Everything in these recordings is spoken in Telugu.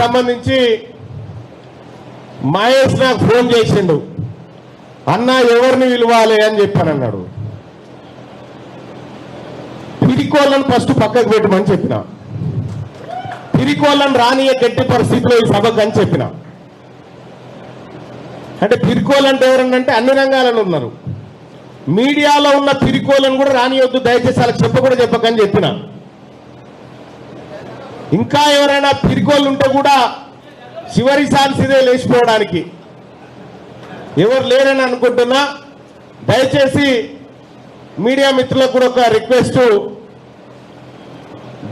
సంబంధించి మహేష్ నాకు ఫోన్ చేసిండు. అన్న ఎవరిని పిలవాలి? అని చెప్పాను అన్నాడు పిరికోళ్ళను ఫస్ట్ పక్కకు పెట్టమని చెప్పిన. పిరికోళ్ళను రానియ గట్టి పరిస్థితిలో ఈ సభకు అని చెప్పిన. అంటే పిరికోలు అంటే అన్ని రంగాలలో ఉన్నారు. మీడియాలో ఉన్న పిరికోలను కూడా రానియొద్దు దయచేసి వాళ్ళకి చెప్పకూడా చెప్పకని చెప్పిన. ఇంకా ఎవరైనా పిరికోళ్ళు ఉంటే కూడా చివరి ఛాన్స్ ఇదే లేచిపోవడానికి. ఎవరు లేరని అనుకుంటున్నా దయచేసి మీడియా మిత్రులకు కూడా ఒక రిక్వెస్ట్.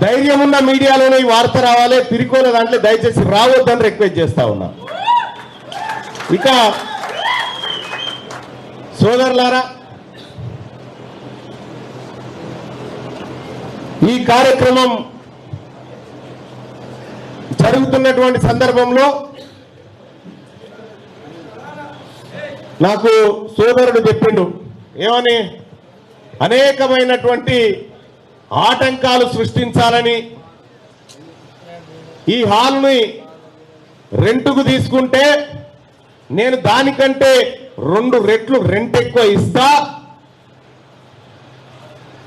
ధైర్యం ఉన్న మీడియాలోనే ఈ వార్త రావాలి పిరికోల దాంట్లో దయచేసి రావద్దని రిక్వెస్ట్ చేస్తా ఉన్నా. ఇక సోదరులారా ఈ కార్యక్రమం జరుగుతున్నటువంటి సందర్భంలో నాకు సోదరుడు చెప్పిండు ఏమని? అనేకమైనటువంటి ఆటంకాలు సృష్టించాలని ఈ హాల్ని రెంటుకు తీసుకుంటే నేను దానికంటే రెండు రెట్లు రెంట్ ఎక్కువ ఇస్తా.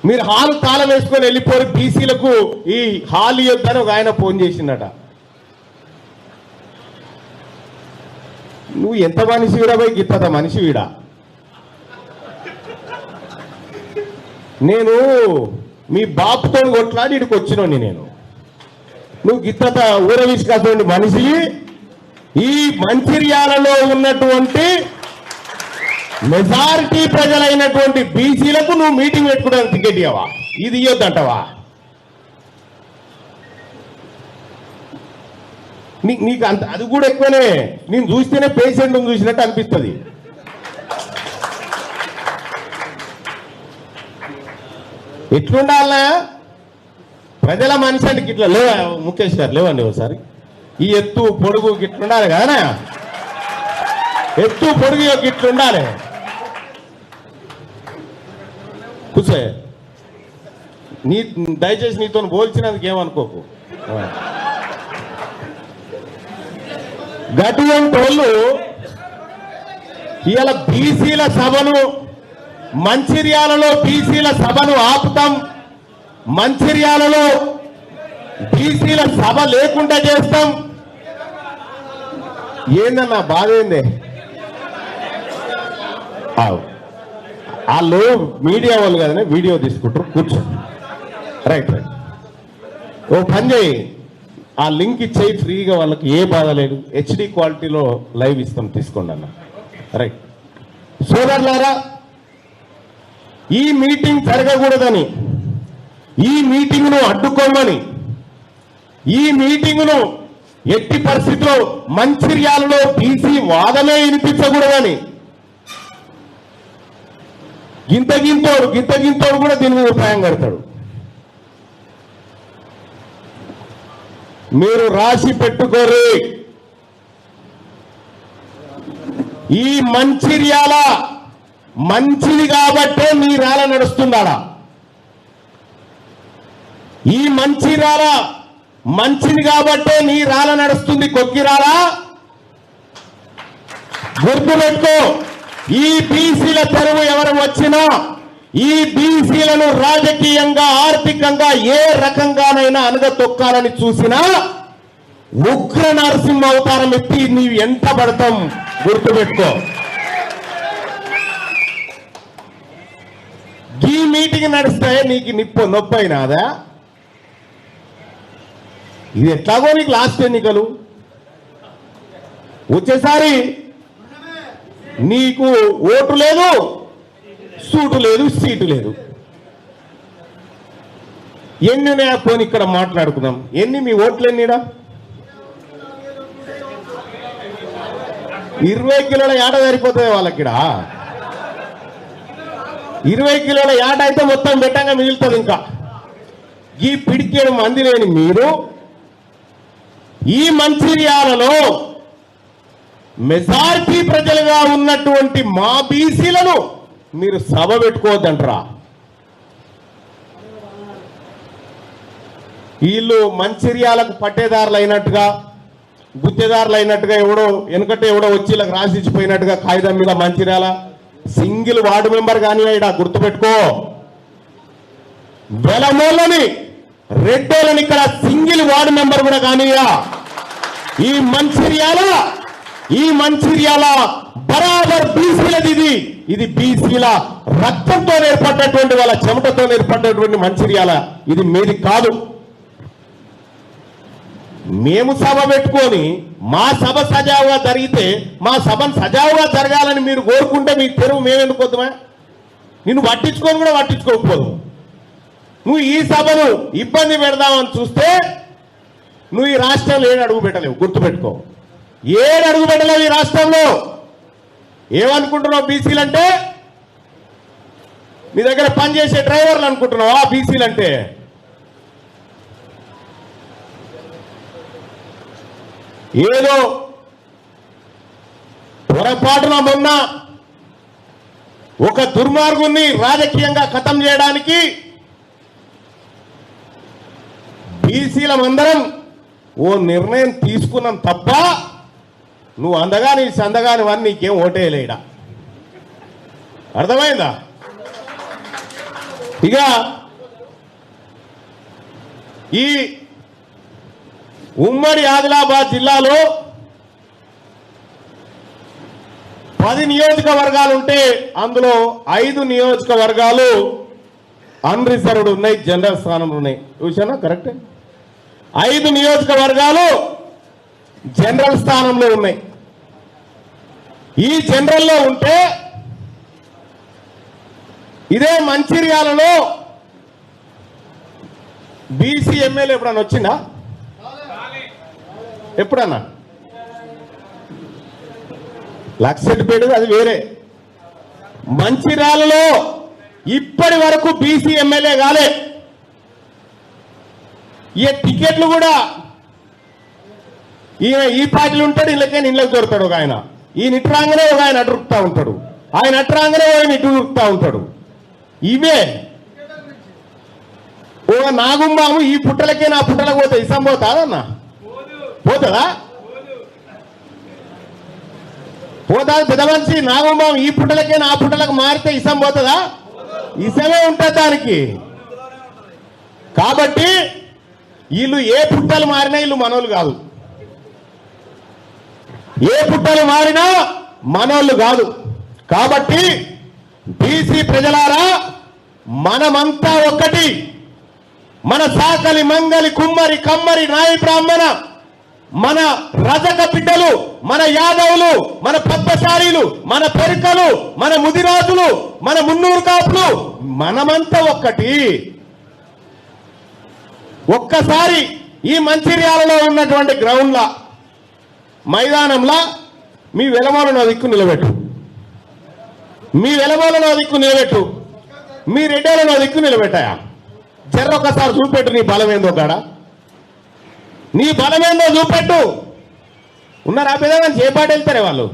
మీరు హాల్ తాళం వేసుకొని వెళ్ళిపోయి బీసీలకు ఈ హాల్ ఇవ్వద్దని ఒక ఆయన ఫోన్ చేసిండట. నువ్వు ఎంత మనిషి వీడా పోయి మనిషి వీడా? నేను మీ బాపుతో కొట్లాడి ఇక్కడికి వచ్చినోని నేను. నువ్వు గిత్తత ఊరవిష్కాటువంటి మనిషి. ఈ మంచిర్యాలలో ఉన్నటువంటి మెజారిటీ ప్రజలైనటువంటి బీసీలకు నువ్వు మీటింగ్ పెట్టుకోవడానికి టికెట్ ఇవ్వవా ఇది ఇవ్వద్దంటవా నీ- నీకు అంత అది కూడా ఎక్కువనే. నేను చూస్తేనే పేషెంట్ చూసినట్టు అనిపిస్తుంది. ఎట్లుండాలనా ప్రజల మనిషి అంటే ఇట్లా లేవా ముఖేష్ గారు లేవండి ఒకసారి. ఈ ఎత్తు పొడుగు గిట్లుండాలి కదా ఎత్తు పొడుగు గిట్లుండాలి. కూర్చో. నీ దయచేసి నీతో పోల్చినందుకు ఏమనుకోకు. గటువంటి వాళ్ళు ఇవాళ బీసీల సభను మంచిర్యాలలో బీసీల సభను ఆపుతాం. మంచిర్యాలలో బీసీల సభ లేకుండా చేస్తాం. ఏందన్నా బాధ ఏంది? వాళ్ళు మీడియా వాళ్ళు కదనే వీడియో తీసుకుంటారు కూర్చో. Right right. ఓ పని చేయి. ఆ లింక్ ఇచ్చేయి ఫ్రీగా వాళ్ళకి ఏ బాధ లేదు. హెచ్డి క్వాలిటీలో లైవ్ ఇస్తాం తీసుకోండి అన్న. రైట్ సోదరులారా ఈ మీటింగ్ జరగకూడదని ఈ మీటింగ్ను అడ్డుకోమని ఈ మీటింగ్ను ఎట్టి పరిస్థితిలో మంచిర్యాలలో బీసీ వాదమే వినిపించకూడదని గింత గింతోడు గింత గింతోడు కూడా దీని మీద ఉపాయం కడతాడు. మీరు రాసి పెట్టుకోరు. ఈ మంచిర్యాల మంచిది కాబట్టే మీ రాల నడుస్తుందాడా ఈ మంచిర్యాల మంచిది కాబట్టే నీ రాల నడుస్తుంది కొక్కిరాలా గుర్తుపెట్టుకో ఈ బీసీల తెరువు ఎవరు వచ్చినా ఈ బీసీలను రాజకీయంగా ఆర్థికంగా ఏ రకంగానైనా అనగ తొక్కాలని చూసినా ఉగ్ర నరసింహ అవతారం ఎత్తి నీవు ఎంత పడతాం గుర్తుపెట్టుకో. ఈ మీటింగ్ నడిస్తే నీకు నిప్పు నొప్పి అయినాదా ఇది ఎట్లాగో నీకు లాస్ట్ ఎన్నికలు? వచ్చేసారి నీకు ఓటు లేదు. సూటు లేదు సీటు లేదు. ఎన్ని ఉన్నాయా ఇక్కడ మాట్లాడుకుందాం? ఎన్ని మీ ఓట్లు ఎన్నిడా ఇరవై కిలోల ఏట సరిపోతుంది వాళ్ళకిడా ఇరవై కిలోల ఏట అయితే మొత్తం పెట్టంగా మిగులుతుంది ఇంకా. ఈ పిడికేడు మంది లేని మీరు ఈ మంచిర్యాలలో మెజార్టీ ప్రజలుగా ఉన్నటువంటి మా బీసీలను మీరు సభ పెట్టుకోవద్దంటరా. వీళ్ళు మంచిర్యాలకు పట్టేదారులు అయినట్టుగా గుత్తేదారులు అయినట్టుగా ఎవడో వెనుకట ఎవడో వచ్చి ఇలా రాసిచ్చిపోయినట్టుగా కాగితం మీద మంచిర్యాల సింగిల్ వార్డు మెంబర్ కానీ ఇక్కడ గుర్తుపెట్టుకో. వెలమూలని రెడ్డోళ్ళని ఇక్కడ సింగిల్ వార్డు మెంబర్ కూడా కానీయా ఈ మంచిర్యాల ఈ మంచిర్యాల బరాబర్ బీసీలది ఇది. ఇది బీసీల రక్తంతో ఏర్పడ్డటువంటి వాళ్ళ చెమటతో ఏర్పడ్డటువంటి మంచిర్యాల. ఇది మీది కాదు. మేము సభ పెట్టుకొని మా సభ సజావుగా జరిగితే మా సభను సజావుగా జరగాలని మీరు కోరుకుంటే మీకు తెరువు మేము ఎందుకు నిన్ను పట్టించుకొని కూడా పట్టించుకోకపోదు. నువ్వు ఈ సభను ఇబ్బంది పెడదామని చూస్తే నువ్వు ఈ రాష్ట్రంలో ఏడు అడుగు పెట్టలేవు. గుర్తుపెట్టుకో. ఏడు అడుగు పెట్టలేవు ఈ రాష్ట్రంలో. ఏమనుకుంటున్నావు బీసీలు అంటే మీ దగ్గర పనిచేసే డ్రైవర్లు అనుకుంటున్నావా బీసీలు అంటే ఏదో పొరపాటున మొన్న ఒక దుర్మార్గుని రాజకీయంగా ఖతం చేయడానికి బీసీలమందరం ఓ నిర్ణయం తీసుకున్నాం తప్ప నువ్వు అందగాని సందగాని వన్ నీకేం ఓటేయలేడా అర్థమైందా? ఇక ఈ ఉమ్మడి ఆదిలాబాద్ జిల్లాలో పది నియోజకవర్గాలు ఉంటే అందులో ఐదు నియోజకవర్గాలు అన్రిజర్వ్డ్ ఉన్నాయి జనరల్ స్థానంలో ఉన్నాయి. చూసానా కరెక్టే ఐదు నియోజకవర్గాలు జనరల్ స్థానంలో ఉన్నాయి. ఈ జనరల్లో ఉంటే ఇదే మంచిర్యాలలో బీసీ ఎమ్మెల్యే ఎప్పుడన్నా వచ్చిందా? ఎప్పుడన్నా? లక్షపేట అది వేరే. మంచిర్యాలలో ఇప్పటి వరకు బీసీ ఎమ్మెల్యే కాలే. ఈ టికెట్లు కూడా ఈయన ఈ పార్టీలు ఉంటాడు ఇళ్ళకైనా ఇళ్ళకి దొరుకుతాడు ఒక ఆయన. ఈ నిట్రాంగనే ఒక ఆయన అటు ఉంటాడు. ఆయన అట్రాంగనే ఆయన ఇటు రుక్తా ఉంటాడు. ఇవే. ఓ నాగుమ్మాము ఈ పుట్టలకే నా పుట్టలకు పోతే ఇసం పోతాదన్నా పోతుందా? పోతా పెద్ద మనిషి నాగుమ్మాము ఈ పుట్టలకే నా పుట్టలకు మారితే ఇసం పోతుందా? ఇసమే ఉంటుంది దానికి. కాబట్టి వీళ్ళు ఏ పుట్టలు మారినా వీళ్ళు మనోళ్ళు కాదు. ఏ పుట్టలు మారినా మనోళ్ళు కాదు. కాబట్టి బీసీ ప్రజలారా మనమంతా ఒక్కటి మన సాకలి మంగలి కుమ్మరి కమ్మరి నాయి బ్రాహ్మణ మన రజక బిడ్డలు మన యాదవులు మన పద్మశాలీలు మన పెరుకలు మన ముదిరాజులు మన మున్నూరు కాపులు మనమంతా ఒక్కటి ఒక్కసారి ఈ మంచిర్యాలలో ఉన్నటువంటి గ్రౌండ్లో మైదానంలా మీ వెలమోలను దిక్కు నిలబెట్టు. మీ వెలమోలను దిక్కు నిలబెట్టు. మీ రెడ్డోలను దిక్కు నిలబెట్టాయా? జర్ర ఒకసారి చూపెట్టు నీ బలమేందో కాడ? నీ బలమేందో చూపెట్టు. చూపెట్టు ఉన్నారా పెద్దగా చేపాటు వెళ్తారే వాళ్ళు?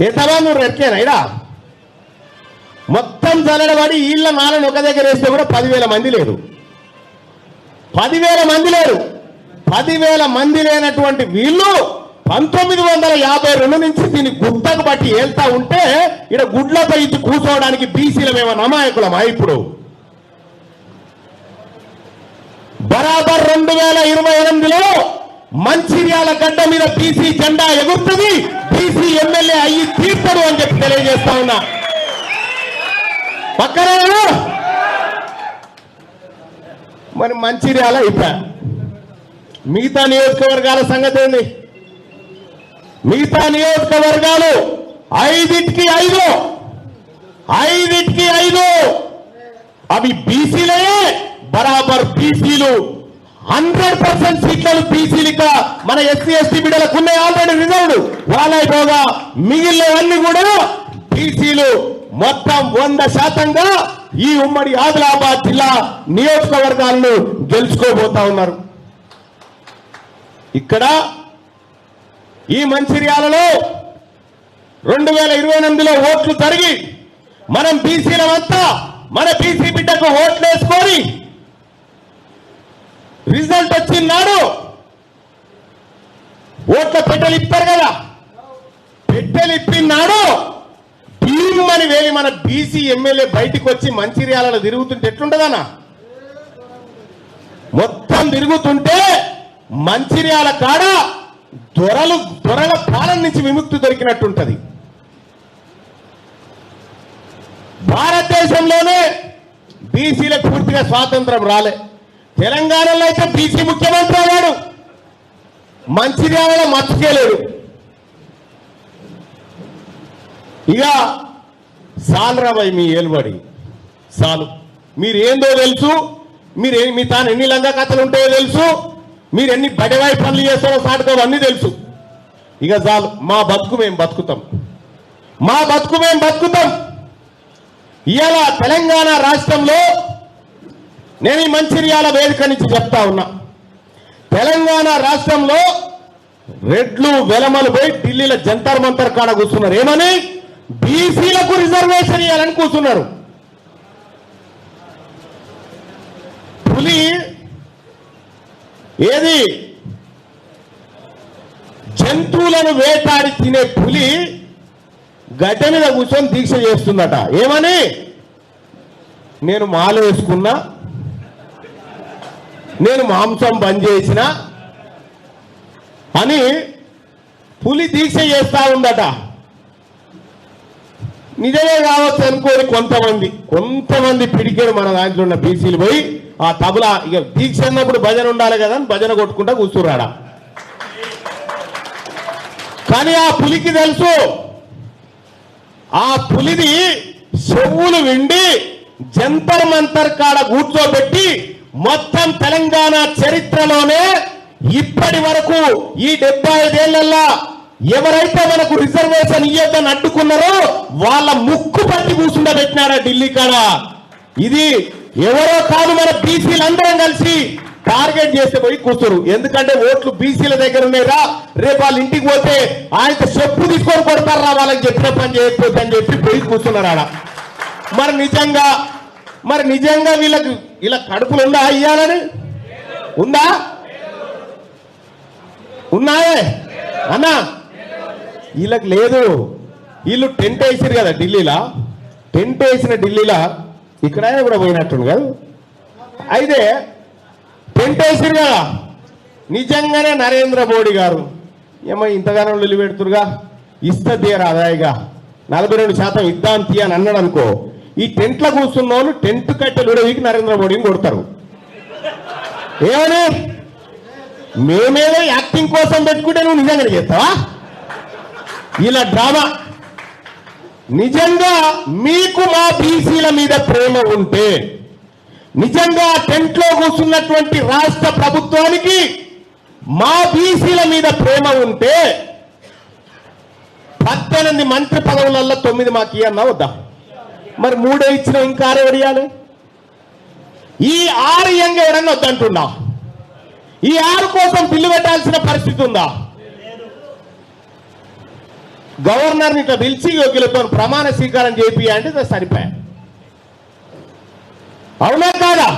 ఏ సభా నువ్వు రెక్కేనా ఇడా? మొత్తం చల్లడబడి వీళ్ళ నాలను ఒక దగ్గర వేస్తే కూడా పదివేల మంది లేరు. పదివేల మంది లేరు. పదివేల మంది లేనటువంటి వీళ్ళు పంతొమ్మిది వందల యాభై రెండు నుంచి దీన్ని గుడ్డకు బట్టి వెళ్తా ఉంటే ఇక్కడ గుడ్లపై ఇచ్చి కూర్చోవడానికి బీసీలమేమో నమాయకులమా ఇప్పుడు? బరాబర్ రెండు వేల ఇరవై ఎనిమిదిలో మంచిర్యాల గడ్డ మీద బీసీ జెండా ఎగురుతుంది. బీసీ ఎమ్మెల్యే అయ్యి తీర్చడు అని చెప్పి తెలియజేస్తా ఉన్నా. పక్కనే మరి మంచిర్యాల అయిపోయా మిగతా నియోజకవర్గాల సంగతి ఏంది? మిగతా నియోజకవర్గాలు ఐదింటికి ఐదు. ఐదింటికి ఐదు. అవి బీసీలే బరాబర్ బీసీలు. హండ్రెడ్ పర్సెంట్ సీట్లను బీసీలిక మన ఎస్సీ ఎస్టీ బిడ్డలకు ఉన్నాయి ఆల్రెడీ రిజర్వ్డ్. వాళ్ళైపోగా మిగిలినవన్నీ కూడా బీసీలు. మొత్తం వంద శాతంగా ఈ ఉమ్మడి ఆదిలాబాద్ జిల్లా నియోజకవర్గాలను గెలుచుకోబోతా ఉన్నారు. ఇక్కడ ఈ మంచిర్యాలలో రెండు వేల ఇరవై ఎనిమిదిలో ఓట్లు తరిగి మనం బీసీలమంతా మన బీసీ బిడ్డకు ఓట్లు వేసుకొని రిజల్ట్ వచ్చిన్నాడు ఓట్ల పెట్టెలు ఇప్పారు కదా. పెట్టెలు ఇప్పిన్నాడు భీమని వేలి మన బీసీ ఎమ్మెల్యే బయటికి వచ్చి మంచిర్యాలలో తిరుగుతుంటే ఎట్లుంటదన్నా మొత్తం తిరుగుతుంటే మంచిర్యాల కాడ దొరలు దొరల పాలన నుంచి విముక్తి దొరికినట్టుంటది. భారతదేశంలోనే బీసీలకు పూర్తిగా స్వాతంత్రం రాలే. తెలంగాణలో అయితే బీసీ ముఖ్యమంత్రి అయ్యాడు. మంచిర్యాలలో మర్చిపోలేడు ఇక సాలరాబాయ్ మీ ఏలుబడి. సాలు. మీరు ఏందో తెలుసు? మీరు మీ తాను ఎన్ని లంగా కథలు ఉంటాయో తెలుసు? మీరు ఎన్ని బడివాయి పనులు చేస్తారో సాటుతారో అన్నీ తెలుసు. ఇక చాలు మా బతుకు మేము బతుకుతాం. మా బతుకు మేము బతుకుతాం. ఇవాళ తెలంగాణ రాష్ట్రంలో నేను ఈ మంచిర్యాల వేదిక నుంచి చెప్తా ఉన్నా. తెలంగాణ రాష్ట్రంలో రెడ్లు వెలమలు పోయి ఢిల్లీలో జంతర్ మంతర్ కాడ కూర్చున్నారు. ఏమని? బీసీలకు రిజర్వేషన్ ఇవ్వాలని కూర్చున్నారు. పులి ఏది? జంతువులను వేటాడి తినే పులి గడ్డ మీద కూర్చొని దీక్ష చేస్తుందట. ఏమని? నేను మాల వేసుకున్నా నేను మాంసం బంద్ చేసిన అని పులి దీక్ష చేస్తా ఉందట. నిజమే కావచ్చు అనుకోని కొంతమంది కొంతమంది పిడికారు మన దాంట్లో ఉన్న బీసీలు పోయి ఆ తబలా ఇక దీక్ష అన్నప్పుడు భజన ఉండాలి కదా అని భజన కొట్టుకుంటా కూర్చున్నాడా. కానీ ఆ పులికి తెలుసు ఆ పులిని చెవులు విండి జంతర్ మంతర్ కాడ కూర్చోబెట్టి మొత్తం తెలంగాణ చరిత్రలోనే ఇప్పటి వరకు ఈ డెబ్బై ఐదేళ్ళలో ఎవరైతే మనకు రిజర్వేషన్ ఇయ్యొద్దని అడ్డుకున్నారో వాళ్ళ ముక్కు పట్టి కూర్చుండబెట్టినారా ఢిల్లీ కాడ. ఇది ఎవరో కాదు మన బీసీలందరం కలిసి టార్గెట్ చేస్తే పోయి కూర్చోరు. ఎందుకంటే ఓట్లు బీసీల దగ్గర ఉన్నాయిరా. రేపు వాళ్ళ ఇంటికి పోతే ఆయనతో చెప్పు తీసుకొని కొడతారా వాళ్ళకి చెప్పిన పని చేయకపోతే అని చెప్పి పోయి కూర్చున్నారు ఆడ. మరి నిజంగా మరి నిజంగా వీళ్ళకి ఇలా కడుపులు ఉందా అయ్యాలని? ఉందా? ఉన్నాయే? అన్నా? వీళ్ళకి లేదు. వీళ్ళు టెంట్ వేసారు కదా ఢిల్లీలో. టెంట్ వేసిన ఢిల్లీలో ఇక్కడ కూడా పోయినట్టుండు కాదు. అయితే టెంట్ కదా నిజంగానే నరేంద్ర మోడీ గారు ఏమో ఇంతగానో నిలబెడుతురుగా ఇస్త తీయరాదాయిగా నలభై రెండు శాతం ఇద్దాంతి అని అన్నాడు అనుకో ఈ టెంట్లో కూర్చున్న వాళ్ళు టెంట్ కట్టెలు కూడా నరేంద్ర మోడీని కొడతారు. ఏమని? మేమేదో యాక్టింగ్ కోసం పెట్టుకుంటే నువ్వు నిజంగా చేస్తావా? ఇలా డ్రామా. నిజంగా మీకు మా బీసీల మీద ప్రేమ ఉంటే నిజంగా టెంట్లో కూర్చున్నటువంటి రాష్ట్ర ప్రభుత్వానికి మా బీసీల మీద ప్రేమ ఉంటే పద్దెనిమిది మంత్రి పదవులలో తొమ్మిది మాకు ఇవన్నా వద్దా? మరి మూడే ఇచ్చిన ఇంకా ఆరు ఈ ఆరు ఇయ్యంగా ఎవరన్నా వద్దంటున్నా? ఈ ఆరు కోసం బిల్లు పెట్టాల్సిన పరిస్థితి ఉందా? గవర్నర్ని ఇట్లా పిలిచి యోగ్యులతో ప్రమాణ స్వీకారం చేపి అంటే అది సరిపోయా? అవునా కాదా?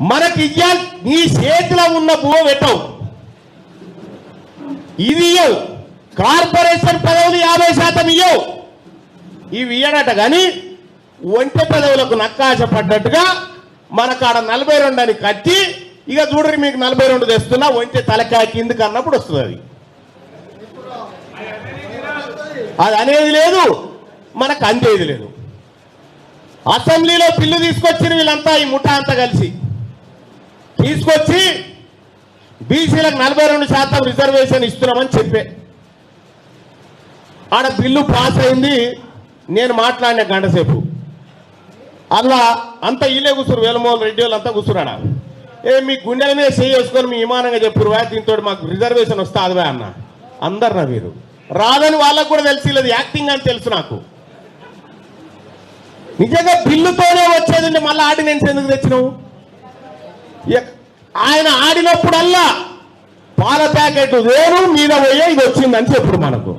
మనకి ఇయ్యాలి నీ చేతిలో ఉన్న భూమ పెట్టవు. ఇది ఇయ్యవు. కార్పొరేషన్ పదవులు యాభై శాతం ఇయ్యవు. ఇవి ఇయ్యడట కానీ ఒంటె పదవులకు నక్కాశ పడ్డట్టుగా మనకాడ నలభై రెండు అని కట్టి ఇక చూడరు మీకు నలభై రెండు తెస్తున్నా ఒంటె తలకాయ కిందకి అన్నప్పుడు వస్తుంది అది అది అనేది లేదు మనకు అందేది లేదు. అసెంబ్లీలో బిల్లు తీసుకొచ్చిన వీళ్ళంతా ఈ ముఠా అంతా కలిసి. తీసుకొచ్చి బీసీలకు నలభై రెండు శాతం రిజర్వేషన్ ఇస్తున్నామని చెప్పే. ఆడ బిల్లు పాస్ అయింది నేను మాట్లాడిన గంట సేపు. అలా అంతా ఇల్లే కూర్చురు వేలమోహన్ రెడ్డి వాళ్ళు అంతా కూర్చున్నాడా? ఏ మీ గుండెల మీద చేసుకొని మీ విమానంగా చెప్పురు వా దీంతో మాకు రిజర్వేషన్ వస్తే అన్న. అందరు నా మీరు రాదని వాళ్ళకు కూడా తెలిసి లేదు యాక్టింగ్ అని తెలుసు నాకు. నిజంగా బిల్లుతోనే వచ్చేది మళ్ళీ ఆర్డినెన్స్ ఎందుకు తెచ్చినావు? ఆయన ఆడినప్పుడల్లా పాల ప్యాకెట్ వేరు మీద పోయే ఇది వచ్చిందని చెప్పుడు మనకు.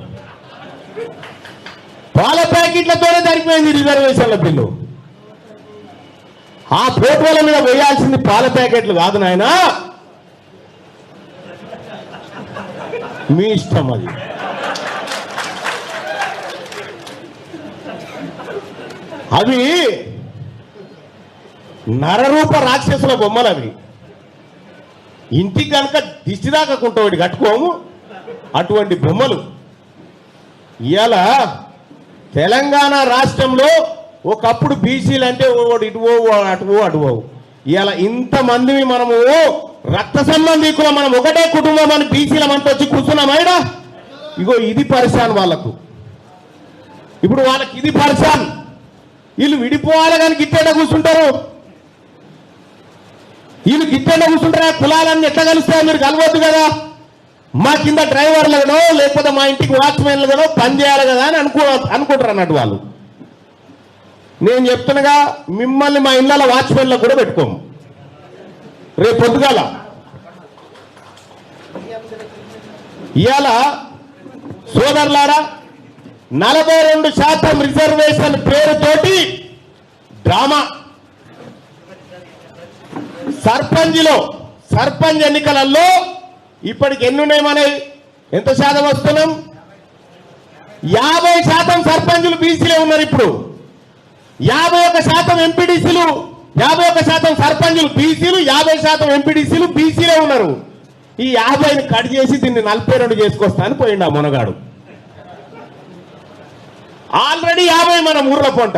పాల ప్యాకెట్లతోనే సరిపోయింది రిజర్వేషన్ల బిల్లు. ఆ ఫోటోల మీద వేయాల్సింది పాల ప్యాకెట్లు కాదు నాయన. మీ ఇష్టం అది. అవి నరరూప రాక్షసుల బొమ్మలు అవి. ఇంటికి కనుక దిష్టి దాకకుంటా వాడి కట్టుకోము. అటువంటి బొమ్మలు. ఇవాళ తెలంగాణ రాష్ట్రంలో ఒకప్పుడు బీసీలు అంటే ఓడు ఇటు ఓ అటు ఓ అటు పోవు ఇవాళ ఇంతమందిని మనము రక్త సంబంధికులు మనం ఒకటే కుటుంబం అని బీసీల మనతో వచ్చి కూర్చున్నామైనా ఇగో ఇది పరిశాన్ వాళ్ళకు. ఇప్పుడు వాళ్ళకి ఇది పరిశాన్. వీళ్ళు విడిపోవాలి కానీ గిట్టేట కూర్చుంటారు. వీళ్ళు గిట్టేట కూర్చుంటారా? కులాలన్నీ ఎట్లా కలుస్తారు మీరు కలవద్దు కదా. మా కింద డ్రైవర్లుగానో లేకపోతే మా ఇంటికి వాచ్మెన్లుగానో పని చేయాలి కదా అని అనుకో అనుకుంటారు అన్నట్టు వాళ్ళు. నేను చెప్తున్నాగా మిమ్మల్ని మా ఇళ్ళ వాచ్మెన్లకు కూడా పెట్టుకోము రేపు పొద్దుగాల. ఇవాళ సోదరులారా నలభై రెండు శాతం రిజర్వేషన్ పేరుతోటి డ్రామా. సర్పంచ్లో సర్పంచ్ ఎన్నికలలో ఇప్పటికి ఎన్ని ఉన్నాయి మనవి ఎంత శాతం వస్తున్నాం? యాభై శాతం సర్పంచులు బీసీలే ఉన్నారు ఇప్పుడు. యాభై ఒక శాతం ఎంపీడీసీలు యాభై ఒక శాతం సర్పంచులు బీసీలు యాభై శాతం ఎంపీడీసీలు బీసీలే ఉన్నారు. ఈ యాభైని కట్ చేసి దీన్ని నలభై రెండు చేసుకొస్తా అని పోయిండు ఆ మునగాడు. ఆల్రెడీ యాభై మన ఊర్ల పొంట.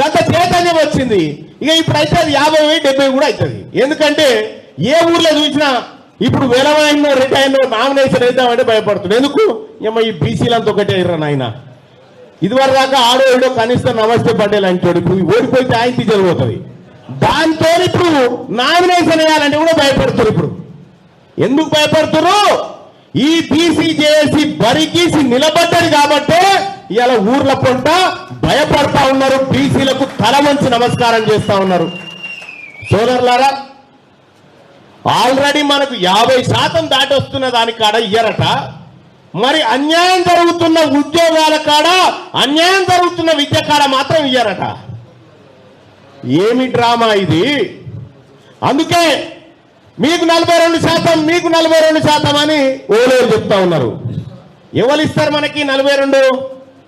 గత చైతన్యం వచ్చింది. ఇక ఇప్పుడైతే అది యాభై డెబ్బై కూడా అవుతుంది ఎందుకంటే ఏ ఊర్లో చూసినా ఇప్పుడు వెలవైన రిటైర్నో నామినేషన్ వేద్దామంటే భయపడుతుంది. ఎందుకు? ఏమో ఈ బీసీలంతా ఒకటే ఇర్రా నాయన. ఇదివరకు దాకా ఆడో ఏడో కనిష్ట నమస్తే పటేల్ అంటాడు ఇప్పుడు ఓడిపోతే ఆయన తీజరిపోతుంది దాంతో ఇప్పుడు నామినేషన్ వేయాలంటే కూడా భయపడుతున్నారు ఇప్పుడు. ఎందుకు భయపడుతున్నారు? ఈ బీసీ జేఏసీ బరిగీసి నిలబడ్డారు కాబట్టి ఇలా ఊర్ల పొంట భయపడతా ఉన్నారు. బీసీలకు తల వంచి నమస్కారం చేస్తా ఉన్నారు. సోదరులారా ఆల్రెడీ మనకు యాభై శాతం దాటి వస్తున్న దాని కాడ ఇయ్యరట. మరి అన్యాయం జరుగుతున్న ఉద్యోగాల కాడ అన్యాయం జరుగుతున్న విద్య కాడ మాత్రం ఇయ్యరట. ఏమి డ్రామా ఇది? అందుకే మీకు నలభై రెండు శాతం మీకు నలభై రెండు శాతం అని ఓలేరు చెప్తా ఉన్నారు. ఎవరు ఇస్తారు మనకి నలభై రెండు?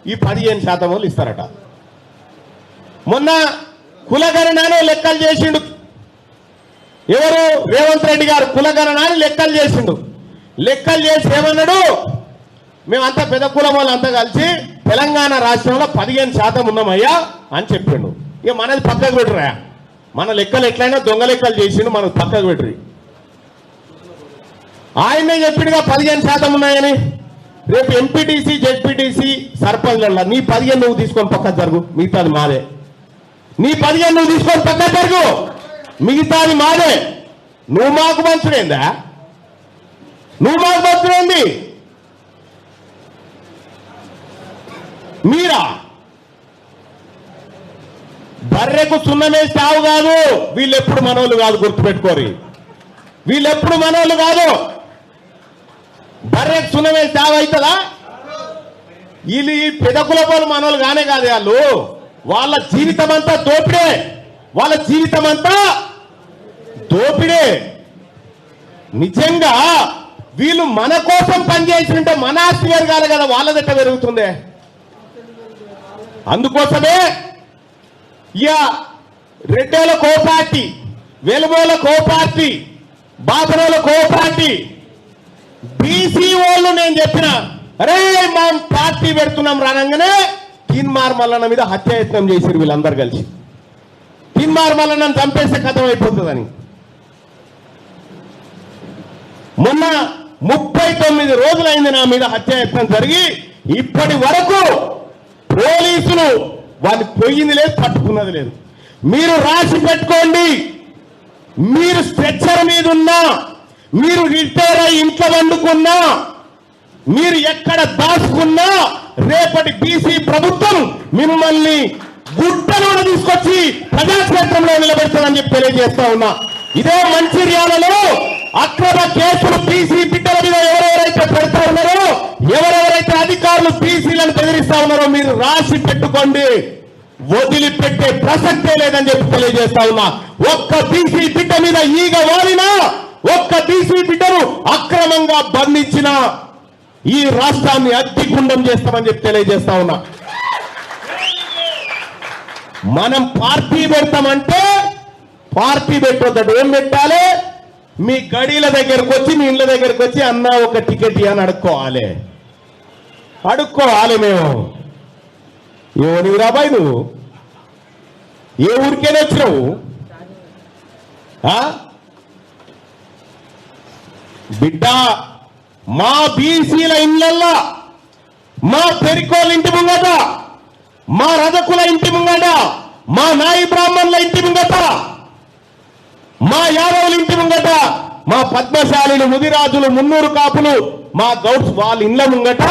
ఈ పదిహేను శాతం వాళ్ళు ఇస్తారట. మొన్న కులగణనలో లెక్కలు చేసిండు. ఎవరు? రేవంత్ రెడ్డి గారు కులగణనాన్ని లెక్కలు చేసిండు. లెక్కలు చేసి ఏమన్నాడు? మేమంతా పెద్ద కులం వాళ్ళంతా కలిసి తెలంగాణ రాష్ట్రంలో పదిహేను శాతం ఉన్నామయ్యా అని చెప్పిండు. ఇక మనది పక్కకు పెట్టురా? మన లెక్కలు ఎట్లయినా దొంగ లెక్కలు చేసిండు మనం పక్కకు పెట్టురి. ఆయనే చెప్పిండుగా పదిహేను శాతం ఉన్నాయని. రేపు ఎంపీటీసీ జెడ్పీటీసీ సర్పంచ్ల నీ పదిహేను నువ్వు తీసుకొని పక్క జరుగు మిగతాది మాదే. నీ పదిహేను నువ్వు తీసుకొని పక్క జరుగు మిగతాది మాదే. నువ్వు మాకు మంచుడేందా నువ్వు మాకు మంచుడేంది మీరా? బర్రెకు చున్నమే సావు కాదు వీళ్ళెప్పుడు మనోళ్ళు కాదు గుర్తుపెట్టుకోరి. వీళ్ళెప్పుడు మనోళ్ళు కాదు. బర్రెకు సున్నమే సావు అవుతుందా వీళ్ళు ఈ పెదకుల వాళ్ళు మనోళ్ళు కానే కాదు వాళ్ళు. వాళ్ళ జీవితం అంతా దోపిడే. వాళ్ళ జీవితం అంతా దోపిడే. నిజంగా వీళ్ళు మన కోసం పనిచేసినట్టే మన ఆస్తి పెరగాలి కదా వాళ్ళదట్ట పెరుగుతుందే? అందుకోసమే ఇక రెడ్డోల కో పార్టీ వెలుమోల కో పార్టీ బాబరోల కో పార్టీ బీసీ వాళ్ళు నేను చెప్పిన అరే మా పార్టీ పెడుతున్నాం రానంగానే తీన్మార్ మల్లన్న మీద హత్యాయత్నం చేశారు వీళ్ళందరూ కలిసి. తీన్మార్ మల్లన్నను చంపేస్తే కథం అయిపోతుందని. మొన్న ముప్పై తొమ్మిది రోజులైంది నా మీద హత్యాయత్నం జరిగి ఇప్పటి వరకు పోలీసులు వాళ్ళు పోయింది లేదు పట్టుకున్నది లేదు. మీరు రాసి పెట్టుకోండి. మీరు స్ట్రెచ్చర్ మీద ఉన్నా మీరు రిటైర్ అయి ఇంట్లో వండుకున్నా మీరు ఎక్కడ దాచుకున్నా రేపటి బీసీ ప్రభుత్వం మిమ్మల్ని గుట్టలో తీసుకొచ్చి ప్రజాక్షేత్రంలో నిలబెడతానని చెప్పి తెలియజేస్తా ఉన్నా. ఇదే మంచిర్యాలలో అక్రమ కేసులు బీసీ బిడ్డల మీద ఎవరెవరైతే పెడతా ఉన్నారో ఎవరెవరైతే అధికారులు బీసీలను బెదిరిస్తా ఉన్నారో మీరు రాసి పెట్టుకోండి. వదిలిపెట్టే ప్రసక్తే లేదని చెప్పి తెలియజేస్తా ఉన్నా. ఒక్క బీసీ బిడ్డ మీద ఈగ వాలినా ఒక్క బీసీ బిడ్డను అక్రమంగా బంధించిన ఈ రాష్ట్రాన్ని అగ్నిగుండం చేస్తామని చెప్పి తెలియజేస్తా ఉన్నా. మనం పార్టీ పెడతామంటే పార్టీ పెట్టొద్దు ఏం పెట్టాలి? మీ గడీల దగ్గరకు వచ్చి మీ ఇళ్ళ దగ్గరకు వచ్చి అన్న ఒక టికెట్ అని అడుక్కోవాలి. అడుక్కోవాలి మేము. ఎవరు రాబాయ్ నువ్వు? ఏ ఊరికేనే వచ్చినావు? ఆ? బిడ్డ మా బీసీల ఇళ్ళల్లో మా పెరికోళ్ళ ఇంటి ముంగట మా రజకుల ఇంటి ముంగట మా నాయి బ్రాహ్మణుల ఇంటి ముంగట మా యాదవుల ఇంటి ముంగట మా పద్మశాలిలు ముదిరాజులు మున్నూరు కాపులు మా గౌడ్స్ వాళ్ళ ఇళ్ళ ముంగట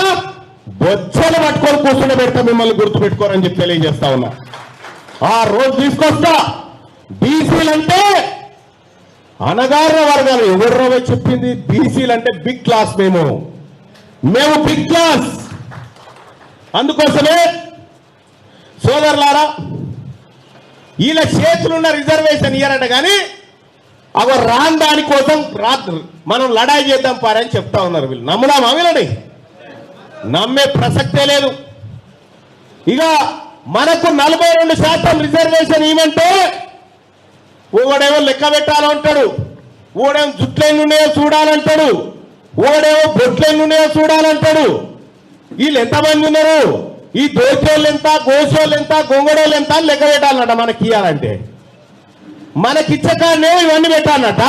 బొచ్చలు పట్టుకొని కూర్చుని పెడతా మిమ్మల్ని గుర్తు పెట్టుకోరని చెప్పి తెలియజేస్తా ఉన్నా. ఆ రోజు తీసుకొస్తా. బీసీలంటే అనగారిన వర్గాలు ఎవరో చెప్పింది? బీసీలు అంటే బిగ్ క్లాస్ మేము. మేము బిగ్ క్లాస్ అందుకోసమే సోదరులారా వీళ్ళ చేతులున్న రిజర్వేషన్ ఇయ్యారట కానీ అవ రాని దానికోసం రా మనం లడాయి చేద్దాం పారని చెప్తా ఉన్నారు వీళ్ళు. నమ్ముదామా వీళ్ళని నమ్మే ప్రసక్తే లేదు. ఇక మనకు నలభై రెండు శాతం రిజర్వేషన్ ఏమంటే ఓడేమో లెక్క పెట్టాలంటాడు. ఓడేమో జుట్లెన్ని చూడాలంటాడు. ఓడేమో బొట్లెన్ని ఉన్నాయో చూడాలంటాడు. వీళ్ళు ఎంతమంది ఉన్నారు? ఈ దోచోళ్ళు ఎంత గోసోళ్ళు ఎంత గొంగడోళ్ళు ఎంత అని లెక్క పెట్టాలన్నట మనకి ఇవ్వాలంటే మనకిచ్చకాడనే ఇవన్నీ పెట్టాలన్నట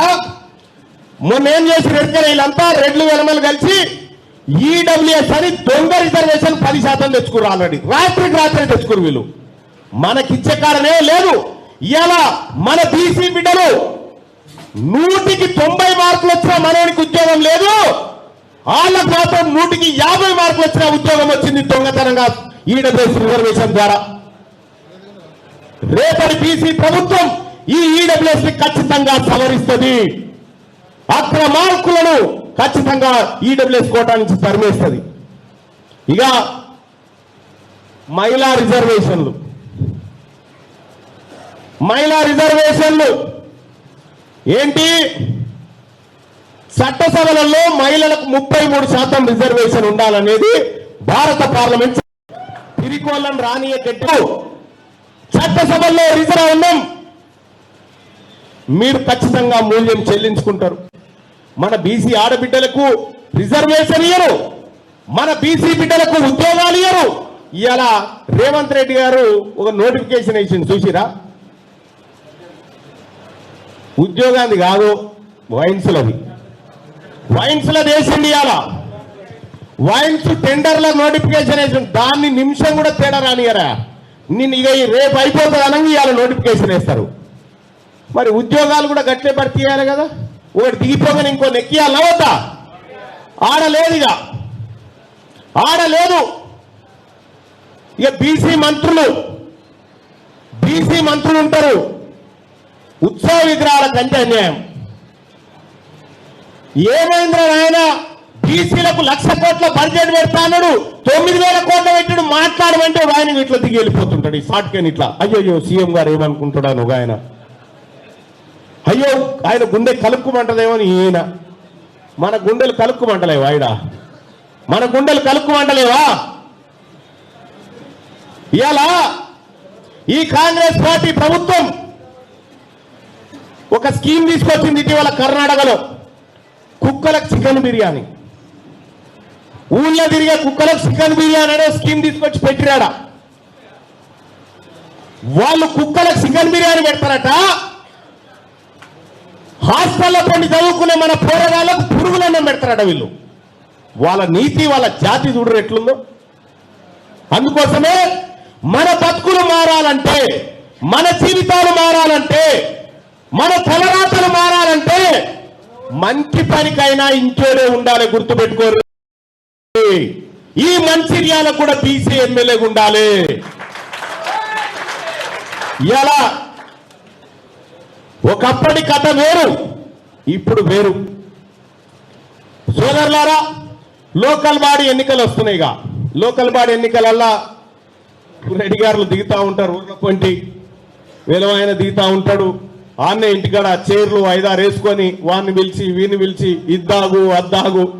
మొన్న ఏం చేసి రెడ్కర్ వీళ్ళంతా రెడ్లు వెలమలు కలిసి ఈడబ్ల్యూఎస్ అని దొంగ రిజర్వేషన్ పది శాతం తెచ్చుకురు ఆల్రెడీ. రాత్రికి రాత్రి తెచ్చుకురు వీళ్ళు. మనకిచ్చకాడనే లేదు. ఇలా మన బీసీ బిడ్డలు నూటికి తొంభై మార్కులు వచ్చిన మనోనికి ఉద్యోగం లేదు. వాళ్ళ మాత్రం నూటికి యాభై మార్కులు వచ్చిన ఉద్యోగం వచ్చింది దొంగతనంగా ఈడబ్ల్యూఎస్ రిజర్వేషన్ ద్వారా. రేపటి బీసీ ప్రభుత్వం ఈ ఈడబ్ల్యూఎస్ని ఖచ్చితంగా సవరిస్తుంది. అక్రమార్కులను ఖచ్చితంగా ఈడబ్ల్యూఎస్ కోటా నుంచి తరిమేస్తుంది. ఇక మహిళా రిజర్వేషన్లు. మహిళా రిజర్వేషన్లు. ఏంటి? చట్టసభలలో మహిళలకు ముప్పై మూడు శాతం రిజర్వేషన్ ఉండాలనేది భారత పార్లమెంట్ పిరికోళ్ళను రానియకెట్టు. చట్టసభల్లో రిజర్వ్ ఉన్నాం మీరు ఖచ్చితంగా మూల్యం చెల్లించుకుంటారు. మన బీసీ ఆడబిడ్డలకు రిజర్వేషన్ ఇయ్యరు. మన బీసీ బిడ్డలకు ఉద్యోగాలు ఇయ్యరు. ఇలా రేవంత్ రెడ్డి గారు ఒక నోటిఫికేషన్ ఇచ్చింది చూసిరా? ఉద్యోగాన్ని కాదు వైన్స్లది వైన్స్ల వేసింది ఇవాళ వైన్స్ టెండర్ల నోటిఫికేషన్ వేసింది దాన్ని నిమిషం కూడా తేడా రానియరా నిన్ను ఇక ఈ రేపు అయిపోతుంది అనగా ఇవాళ నోటిఫికేషన్ వేస్తారు. మరి ఉద్యోగాలు కూడా గట్లే భర్తీ చేయాలి కదా? ఒకటి దిగిపోగానే ఇంకో నెక్కియాలి వద్దా? ఆడలేదు ఇక ఆడలేదు ఇక బీసీ మంత్రులు బీసీ మంత్రులు ఉంటారు. ఉత్సవ విగ్రహాల కంటే అన్యాయం. ఏమైందిరా నాయన? బీసీలకు లక్ష కోట్ల బడ్జెట్ పెడతాడు తొమ్మిది వేల కోట్ల పెట్టాడు మాట్లాడమంటే ఆయన ఇట్లా దిగి వెళ్ళిపోతుంటాడు ఈ షార్ట్కన్ ఇట్లా. అయ్యో సీఎం గారు ఏమనుకుంటున్నాను ఒక ఆయన. అయ్యో ఆయన గుండె కలుక్కుమంటదేమో అని ఈయన. మన గుండెలు కలుక్కుమంటలేవా ఆయన మన గుండెలు కలుక్కుమంటలేవా? ఇలా ఈ కాంగ్రెస్ పార్టీ ప్రభుత్వం ఒక స్కీమ్ తీసుకొచ్చింది ఇటీవల కర్ణాటకలో. కుక్కలకు చికెన్ బిర్యానీ. ఊళ్ళో తిరిగే కుక్కలకు చికెన్ బిర్యానీ అనే స్కీమ్ తీసుకొచ్చి పెట్టిరాడా? వాళ్ళు కుక్కలకు చికెన్ బిర్యానీ పెడతారట. హాస్టల్లో పండి చదువుకునే మన పోరగాళ్ళకు పురుగులన్నం పెడతారట వీళ్ళు. వాళ్ళ నీతి వాళ్ళ జాతి చూడరు ఎట్లుందో. అందుకోసమే మన బతుకులు మారాలంటే మన జీవితాలు మారాలంటే మన తలరాతలు మారాలంటే మంచి పనికైనా ఇంట్లోనే ఉండాలి గుర్తుపెట్టుకోరు. ఈ మంచిర్యాల కూడా బీసీ ఎమ్మెల్యే ఉండాలి. ఇలా ఒకప్పటి కథ వేరు ఇప్పుడు వేరు. సోదరులారా లోకల్ బాడీ ఎన్నికలు వస్తున్నాయిగా లోకల్ బాడీ ఎన్నికలల్లా రెడ్డి గారులు దిగుతూ ఉంటారు ఊర్లపంటి కొంటి దిగుతూ దిగుతా ఉంటాడు. ఆన్నే ఇంటికాడ చైర్లు ఐదారు వేసుకొని వాడిని పిలిచి వీని పిలిచి ఇద్దాగు అద్దాగు.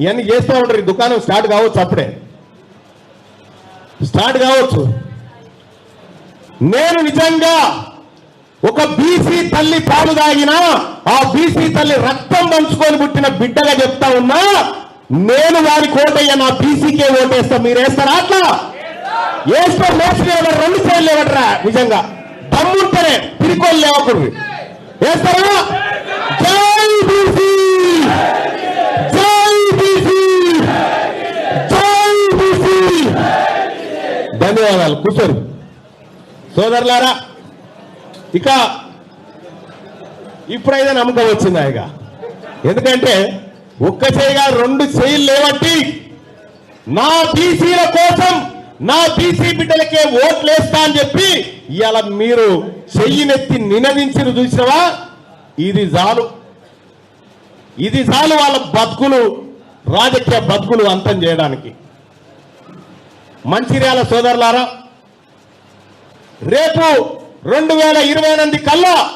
ఇవన్నీ చేస్తూ ఉంటారు ఈ దుకాణం స్టార్ట్ కావచ్చు అప్పుడే. స్టార్ట్ కావచ్చు. నేను నిజంగా ఒక బీసీ తల్లి పాలు తాగినా ఆ బీసీ తల్లి రక్తం పంచుకొని పుట్టిన బిడ్డగా చెప్తా ఉన్నా నేను వారి కోటయ్య నా బీసీకే ఓటేస్తా. మీరు వేస్తారా అట్లా? వేస్తే. మోసం రెండు చేయాలి లేవట్రా నిజంగా. దమ్ముంటేనే. పిరికోలు లేవకూడదు వేస్తారా జై బీసీ! జై బీసీ! జై బీసీ! ధన్యవాదాలు. కూర్చోరు. సోదరులారా ఇక ఇప్పుడైతే నమ్మకం వచ్చింది ఇక? ఎందుకంటే ఒక్క చేయిగా రెండు చేయిలు లేవట్టి నా బీసీల కోసం నా బీసీ బిడ్డలకే ఓట్లేస్తా అని చెప్పి ఇవాళ మీరు చెయ్యినెత్తి నినదించిన చూసినవా? ఇది చాలు. ఇది చాలు వాళ్ళ బతుకులు రాజకీయ బతుకులు అంతం చేయడానికి. మంచిర్యాల సోదరులారా రేపు రెండు వేల ఇరవై ఎనిమిది కల్లా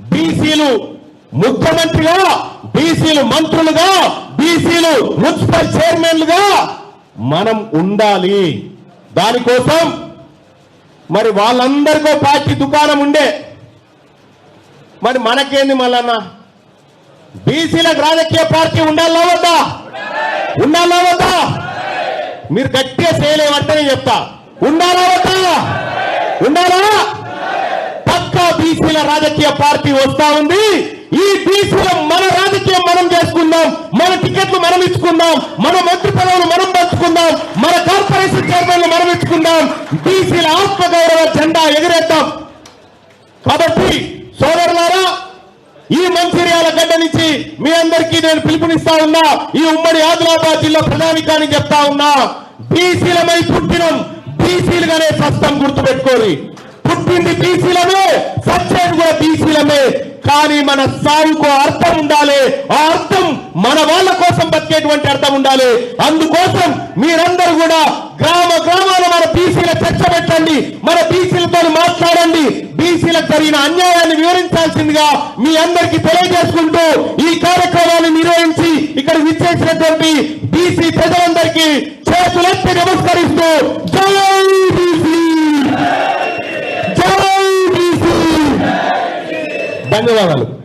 బీసీలు ముఖ్యమంత్రిగా బీసీలు మంత్రులుగా బీసీలు మున్సిపల్ చైర్మన్లుగా మనం ఉండాలి. దానికోసం మరి వాళ్ళందరికో పార్టీ దుకాణం ఉండే. మరి మనకేంది మళ్ళన్న బీసీలకు రాజకీయ పార్టీ ఉండాలా వద్దా? ఉండాలా వద్దా? మీరు గట్టిగా చేయలేమంటేనే చెప్తా. ఉండాలా వద్దా? ఉండాలా? పక్కా బీసీల రాజకీయ పార్టీ వస్తా ఉంది. ఈ బీసీల మన రాజకీయం మనం చేసుకుందాం మన టికెట్లు మనం ఇచ్చుకుందాం మన మంత్రి పదవులు మనం పంచుకుందాం మన కార్పొరేషన్ చైర్మన్లు మనం ఇచ్చుకుందాం. బీసీల ఆత్మగౌరవ జెండా ఎగిరేద్దాం. కాబట్టి సోదరులారా ఈ మంచిర్యాల గడ్డ నుంచి మీ అందరికీ నేను పిలుపునిస్తా ఉన్నా ఈ ఉమ్మడి ఆదిలాబాద్ జిల్లా ప్రధానికాన్ని చెప్తా ఉన్నా. బీసీలమై పుట్టినం బీసీలుగానే గుర్తు గుర్తుపెట్టుకోరి పుట్టింది బీసీలమే సత్యం కూడా బీసీలమే. కానీ మన సాగుకు అర్థం ఉండాలి. ఆ అర్థం మన వాళ్ళ కోసం బతికేటువంటి అర్థం ఉండాలి. అందుకోసం మీరందరూ కూడా గ్రామ గ్రామాల మన బీసీల చర్చ పెట్టండి. మన బీసీలతో మాట్లాడండి. బీసీలకు జరిగిన అన్యాయాన్ని వివరించాల్సిందిగా మీ అందరికీ తెలియజేసుకుంటూ ఈ కార్యక్రమాన్ని నిర్వహించి ఇక్కడ విచ్చేసినటువంటి బీసీ ప్రజలందరికీ చేతులెత్తి నమస్కరిస్తూ జై బీసీ జై బీసీ! ధన్యవాదాలు.